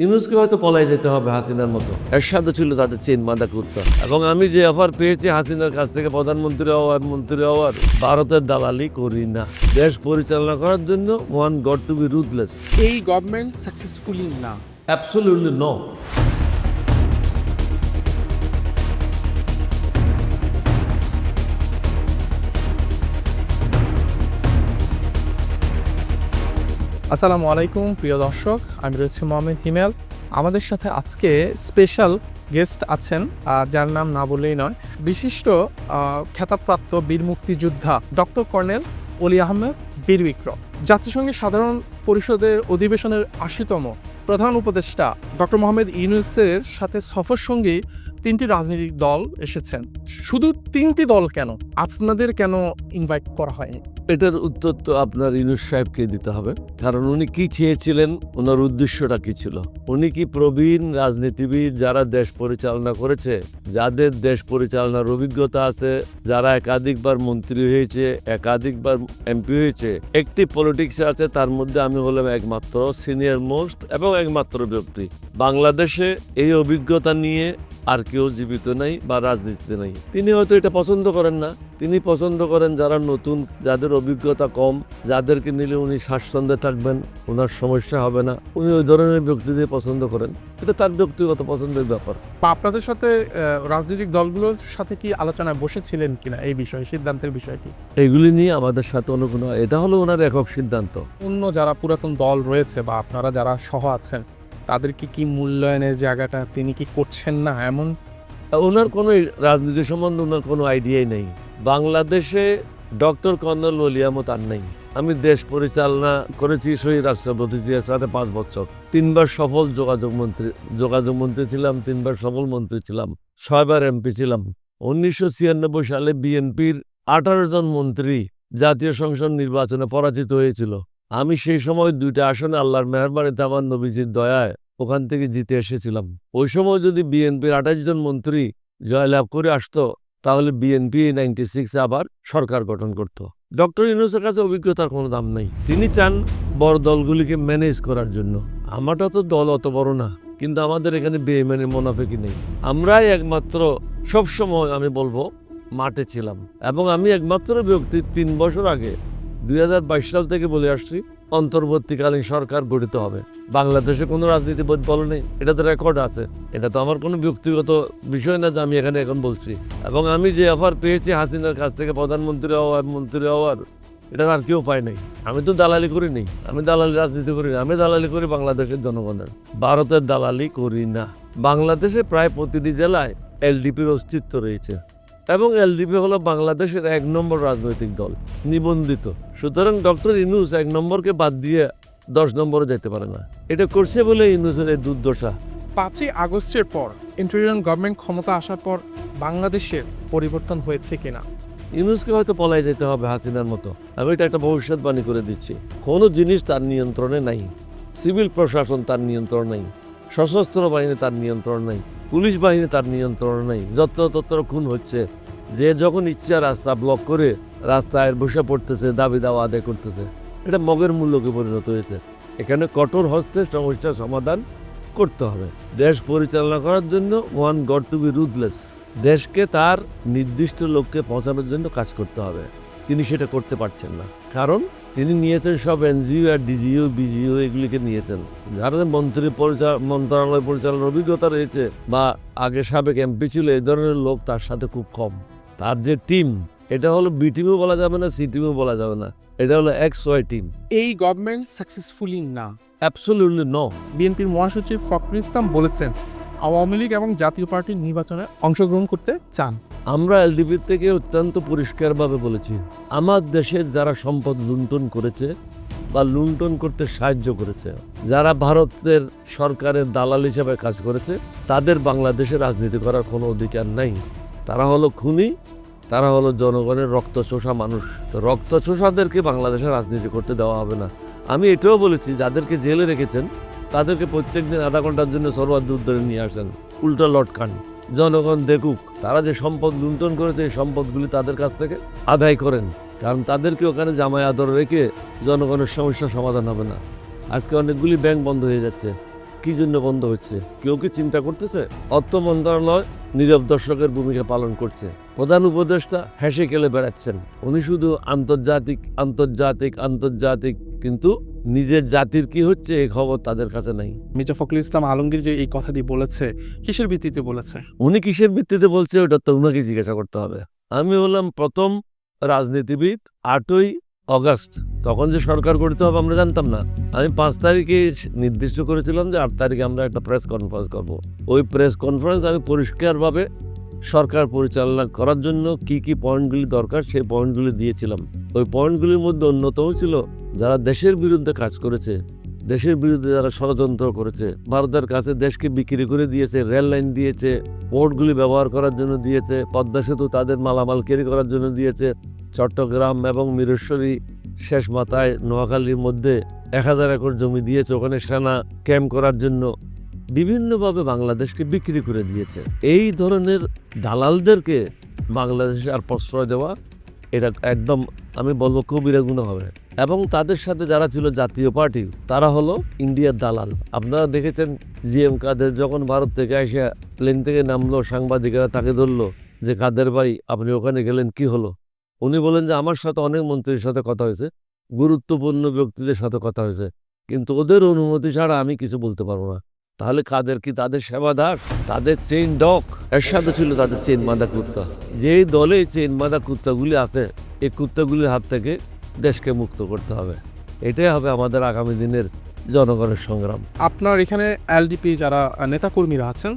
ইউনুসকে হয়তো পলাই যেতে হবে হাসিনার মতো। এরশাদও ছিল তাদের চেন মাদা কুর্তা এবং আমি যে অফার পেয়েছি হাসিনার কাছ থেকে প্রধানমন্ত্রী হওয়ার মন্ত্রী হওয়ার ভারতের দালালি করি না। দেশ পরিচালনা করার জন্য one God to be ruthless এই গভর্নমেন্ট সাকসেসফুলি না। অ্যাবসলিউটলি নো আসসালামু আলাইকুম প্রিয় দর্শক। আমি রয়েছি মোহাম্মদ হিমেল। আমাদের সাথে আজকে স্পেশাল গেস্ট আছেন যার নাম না বললেই নয় বিশিষ্ট আহ, খেতাবপ্রাপ্ত বীর মুক্তিযোদ্ধা ডক্টর কর্নেল অলি আহমেদ বীর বিক্রম। জাতিসংঘের সাধারণ পরিষদের অধিবেশনের আশিতম প্রধান উপদেষ্টা ডক্টর মোহাম্মদ ইউনুসের সাথে সফর সঙ্গী তিনটি রাজনৈতিক দল এসেছেন। শুধু তিনটি দল কেন? আপনাদের কেন ইনভাইট করা হয়নি? এটার উত্তর তো আপনার ইনুস সাহেবকে দিতে হবে। কারণ উনি কি চেয়েছিলেন, ওনার উদ্দেশ্যটা কি ছিল? উনি কি প্রবীণ রাজনীতিবিদ যারা দেশ পরিচালনা করেছে? যাদের দেশ পরিচালনার অভিজ্ঞতা আছে, যারা একাধিকবার মন্ত্রী হয়েছে, একাধিকবার এমপি হয়েছে, একটি পলিটিক্সে আছে, তার মধ্যে আমি হলাম একমাত্র সিনিয়র মোস্ট এবং একমাত্র ব্যক্তি। বাংলাদেশে এই অভিজ্ঞতা নিয়ে আর কেউ জীবিত নাই বা রাজনীতিতে নাই। তিনি হয়তো এটা পছন্দ করেন না। তিনি পছন্দ করেন যারা নতুন যাদের অভিজ্ঞতা কম যাদেরকে নিলে উনি স্বাচ্ছন্দ্যে থাকবেন ওনার সমস্যা হবে না। উনি ওই ধরনের ব্যক্তিদের পছন্দ করেন। এটা তার ব্যক্তিগত পছন্দের ব্যাপার। বা আপনাদের সাথে রাজনৈতিক দলগুলোর সাথে কি আলোচনায় বসেছিলেন কিনা এই বিষয়ে সিদ্ধান্তের বিষয়টি এইগুলি নিয়ে আমাদের সাথে কোনো এটা হলো ওনার একক সিদ্ধান্ত। অন্য যারা পুরাতন দল রয়েছে বা আপনারা যারা সহ আছেন তাদেরকে কি মূল্যায়নের জায়গাটা তিনি কি করছেন না? এমন ওনার কোনো রাজনীতি সম্বন্ধে ওনার কোনো আইডিয়াই নেই। বাংলাদেশে ডক্টর কর্নেল ওলিয়ামত আর নেই। আমি দেশ পরিচালনা করেছি শহীদ রাষ্ট্রপতি জিয়ার সাথে পাঁচ বছর। তিনবার সফল যোগাযোগ মন্ত্রী যোগাযোগ মন্ত্রী ছিলাম, তিনবার সফল মন্ত্রী ছিলাম, ছয়বার এমপি ছিলাম। উনিশশো ছিয়ানব্বই সালে বিএনপির আঠারো জন মন্ত্রী জাতীয় সংসদ নির্বাচনে পরাজিত হয়েছিল। আমি সেই সময় দুইটা আসনে আল্লাহর মেহরবানিতে আমার নবীজির দয়ায় ওখান থেকে জিতে এসেছিলাম। ওই সময় যদি বিএনপির আঠাশ জন মন্ত্রী জয়লাভ করে আসতো তাহলে বিএনপি নাইনটি সিক্সে আবার সরকার গঠন করত। ডক্টর ইউনুসের কাছে অভিজ্ঞতার কোনো দাম নাই। তিনি চান বড় দলগুলিকে ম্যানেজ করার জন্য। আমারটা তো দল অত বড় না, কিন্তু আমাদের এখানে বেইমানের মোনাফেকি নেই। আমরাই একমাত্র সবসময় আমি বলব, মাঠে ছিলাম। এবং আমি একমাত্র ব্যক্তি তিন বছর আগে দু হাজার বাইশ সাল থেকে বলে আসছি, অন্তর্বর্তীকালীন সরকার গঠিত হবে। বাংলাদেশে কোনো রাজনীতিবিদ বলে নেই, এটা তো রেকর্ড আছে। এটা তো আমার কোনো ব্যক্তিগত বিষয় না যে আমি এখানে এখন বলছি। এবং আমি যে অফার পেয়েছি হাসিনার কাছ থেকে, প্রধানমন্ত্রী হওয়ার মন্ত্রী হওয়ার, এটা আর কেউ পায় নাই। আমি তো দালালি করি নেই, আমি দালালি রাজনীতি করি না আমি দালালি করি বাংলাদেশের জনগণের। ভারতের দালালি করি না। বাংলাদেশে প্রায় প্রতিটি জেলায় এলডিপির অস্তিত্ব রয়েছে। এবং এলডিপি হলো বাংলাদেশের এক নম্বর রাজনৈতিক দল নিবন্ধিত। সুতরাং ডক্টর ইনুস এক নম্বরকে বাদ দিয়ে দশ নম্বরে যেতে পারে না। এটা করছে বলে ইনুসের এই দুর্দশা। পাঁচই আগস্টের পর ইন্টারিয়ান গভর্নমেন্ট ক্ষমতা আসার পর বাংলাদেশের পরিবর্তন হয়েছে কিনা। ইনুসকে হয়তো পলাই যেতে হবে হাসিনার মতো আমি এটা একটা ভবিষ্যৎবাণী করে দিচ্ছি। কোনো জিনিস তার নিয়ন্ত্রণে নাই। সিভিল প্রশাসন তার নিয়ন্ত্রণ নাই। সশস্ত্র বাহিনী তার নিয়ন্ত্রণ নেই, পুলিশ বাহিনী তার নিয়ন্ত্রণ নেই। যত্র তত্র খুন হচ্ছে। যে যখন ইচ্ছা রাস্তা ব্লক করে রাস্তায় বসে পড়তেছে, দাবি দাওয়া আদায় করতেছে। এটা মগের মূল্যকে পরিণত হয়েছে। এখানে কঠোর হস্তে সমস্যার সমাধান করতে হবে। দেশ পরিচালনা করার জন্য one God to be ruthless দেশকে তার নির্দিষ্ট লক্ষ্যে পৌঁছানোর জন্য কাজ করতে হবে। তিনি সেটা করতে পারছেন না। কারণ তিনি নিয়েছেন সব এনজিও আর ডিজিও বিজিও এগুলিকে নিয়েছেন। যারা মন্ত্রী পরিচাল মন্ত্রণালয় পরিচালনার অভিজ্ঞতা রয়েছে বা আগে সাবেক এমপি ছিল এই ধরনের লোক তার সাথে খুব কম। তার যে টিম এটা হলো বি টিমও বলা যাবে না সি টিমও বলা যাবে না। এটা হলো এক্স ওয়াই টিম। এই গভর্নমেন্ট সাকসেসফুলি না। Absolutely no. বিএনপির মহাসচিব ফখরুল ইসলাম বলেছেন আওয়ামী লীগ এবং জাতীয় পার্টির নির্বাচনে অংশগ্রহণ করতে চান। আমরা এলডিপির থেকে অত্যন্ত পরিষ্কারভাবে বলেছি, আমার দেশের যারা সম্পদ লুণ্ঠন করেছে বা লুণ্ঠন করতে সাহায্য করেছে, যারা ভারতের সরকারের দালাল হিসেবে কাজ করেছে, তাদের বাংলাদেশে রাজনীতি করার কোনো অধিকার নাই। তারা হলো খুনি, তারা হলো জনগণের রক্ত চোষা মানুষ। তো রক্ত চোষাদেরকে বাংলাদেশে রাজনীতি করতে দেওয়া হবে না। আমি এটাও বলেছি, যাদেরকে জেলে রেখেছেন তাদেরকে প্রত্যেক দিন আধা ঘণ্টার জন্য সরবার দুধ ধরে নিয়ে আসেন। উল্টা লটকান জনগণ দেখুক, তারা যে সম্পদ লুণ্ঠন করেছে, এই সম্পদগুলি তাদের কাছ থেকে আদায় করেন। কারণ তাদেরকে ওখানে জামাই আদর রেখে জনগণের সমস্যার সমাধান হবে না। আজকে অনেকগুলি ব্যাংক বন্ধ হয়ে যাচ্ছে। কি জন্য বন্ধ হচ্ছে? কেউ কি চিন্তা করতেছে? অর্থ মন্ত্রণালয় নীরব দর্শকের ভূমিকা পালন করছে। প্রধান উপদেষ্টা হেসে খেলে বেড়াচ্ছেন। উনি শুধু আন্তর্জাতিক আন্তর্জাতিক আন্তর্জাতিক, কিন্তু নিজের জাতির কি হচ্ছে এই খবর তাদের কাছে নাই। মির্জা ফখরুল ইসলাম আলমগীর যে এই কথাটি বলেছে কিসের ভিত্তিতে বলেছে? উনি কিসের ভিত্তিতে বলছে ওটা তো উনাকে জিজ্ঞাসা করতে হবে। আমি হলাম প্রথম রাজনীতিবিদ আটই অগাস্ট তখন যে সরকার করতে হবে আমরা জানতাম না। আমি পাঁচ তারিখে নির্দিষ্ট করেছিলাম যে আট তারিখে আমরা একটা প্রেস কনফারেন্স করব। ওই প্রেস কনফারেন্স আমি পরিষ্কারভাবে সরকার পরিচালনা করার জন্য কি কি পয়েন্টগুলি দরকার, সেই পয়েন্টগুলি দিয়েছিলাম। ওই পয়েন্টগুলির মধ্যে অন্যতম ছিল যারা দেশের বিরুদ্ধে কাজ করেছে, দেশের বিরুদ্ধে যারা ষড়যন্ত্র করেছে, ভারতের কাছে দেশকে বিক্রি করে দিয়েছে, রেল লাইন দিয়েছে, পোর্টগুলি ব্যবহার করার জন্য দিয়েছে, পদ্মা সেতু তাদের মালামাল ক্যারি করার জন্য দিয়েছে, চট্টগ্রাম এবং মিরেশ্বরী শেষ মাথায় নোয়াখালীর মধ্যে এক হাজার একর জমি দিয়েছে, ওখানে সেনা ক্যাম্প করার জন্য। বিভিন্নভাবে বাংলাদেশকে বিক্রি করে দিয়েছে। এই ধরনের দালালদেরকে বাংলাদেশে আর প্রশ্রয় দেওয়া, এটা একদম আমি বলব কবিরা গুণ হবে। এবং তাদের সাথে যারা ছিল জাতীয় পার্টি, তারা হলো ইন্ডিয়ার দালাল। আপনারা দেখেছেন জি এম কাদের যখন ভারত থেকে এসে প্লেন থেকে নামলো, সাংবাদিকেরা তাকে ধরলো যে, কাদের ভাই, আপনি ওখানে গেলেন, কি হলো? উনি বলেন যে, আমার সাথে অনেক মন্ত্রীর সাথে কথা হয়েছে, গুরুত্বপূর্ণ ব্যক্তিদের সাথে কথা হয়েছে, কিন্তু ওদের অনুমতি ছাড়া আমি কিছু বলতে পারব না। তাহলে কাদের কি তাদের সেবাদার? তাদের চেইন ডক এর সাথে ছিল তাদের চেইন মাদা কুত্তা। যেই দলে চেইন মাদা কুত্তাগুলি আছে এই কুত্তাগুলির হাত থেকে দেশকে মুক্ত করতে হবে। এটাই হবে আমাদের আগামী দিনের জনগণের সংগ্রাম। আপনার এখানে এলডিপি যারা নেতাকর্মীরা আছেন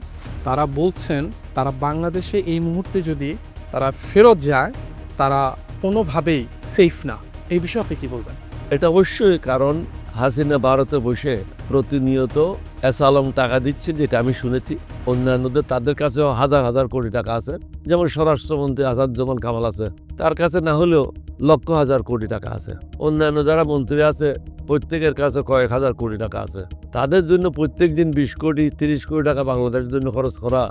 তারা বলছেন তারা বাংলাদেশে এই মুহূর্তে যদি তারা ফেরত যায় তারা কোনোভাবেই সেফ না। এই বিষয়ে আপনি কি বলবেন? এটা অবশ্যই কারণ হাসিনা ভারতে বসে প্রতিনিয়ত অ্যাসালম টাকা দিচ্ছে, যেটা আমি শুনেছি। অন্যান্যদের, তাদের কাছেও হাজার হাজার কোটি টাকা আছে। যেমন স্বরাষ্ট্রমন্ত্রী আজাদুজ্জামান কামাল আছে। তার কাছে না হলেও লক্ষ হাজার কোটি টাকা আছে। অন্যান্য যারা মন্ত্রী আছে, প্রত্যেকের কাছে কয়েক হাজার কোটি টাকা আছে। তাদের জন্য প্রত্যেক দিন বিশ কোটি, তিরিশ কোটি টাকা বাংলাদেশের জন্য খরচ করা,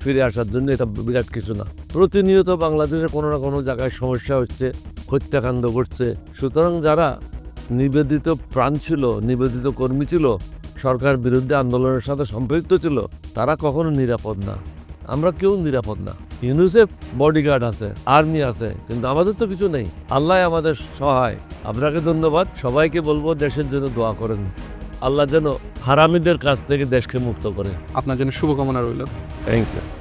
ফিরে আসার জন্য এটা বিরাট কিছু না। প্রতিনিয়ত বাংলাদেশে কোনো না কোনো জায়গায় সমস্যা হচ্ছে, হত্যাকাণ্ড ঘটছে। সুতরাং যারা নিবেদিত প্রাণ ছিল, নিবেদিত কর্মী ছিল সরকার বিরুদ্ধে আন্দোলনের সাথে সম্পৃক্ত ছিল তারা কখনো নিরাপদ না। আমরা কেউ নিরাপদ না। ইউনুসেফ বডিগার্ড আছে আর্মি আছে কিন্তু আমাদের তো কিছু নেই। আল্লাহ আমাদের সহায়। আপনাকে ধন্যবাদ। সবাইকে বলব দেশের জন্য দোয়া করেন। আল্লাহ যেন হারামিদের কাছ থেকে দেশকে মুক্ত করে। আপনার জন্য শুভকামনা রইল। Thank you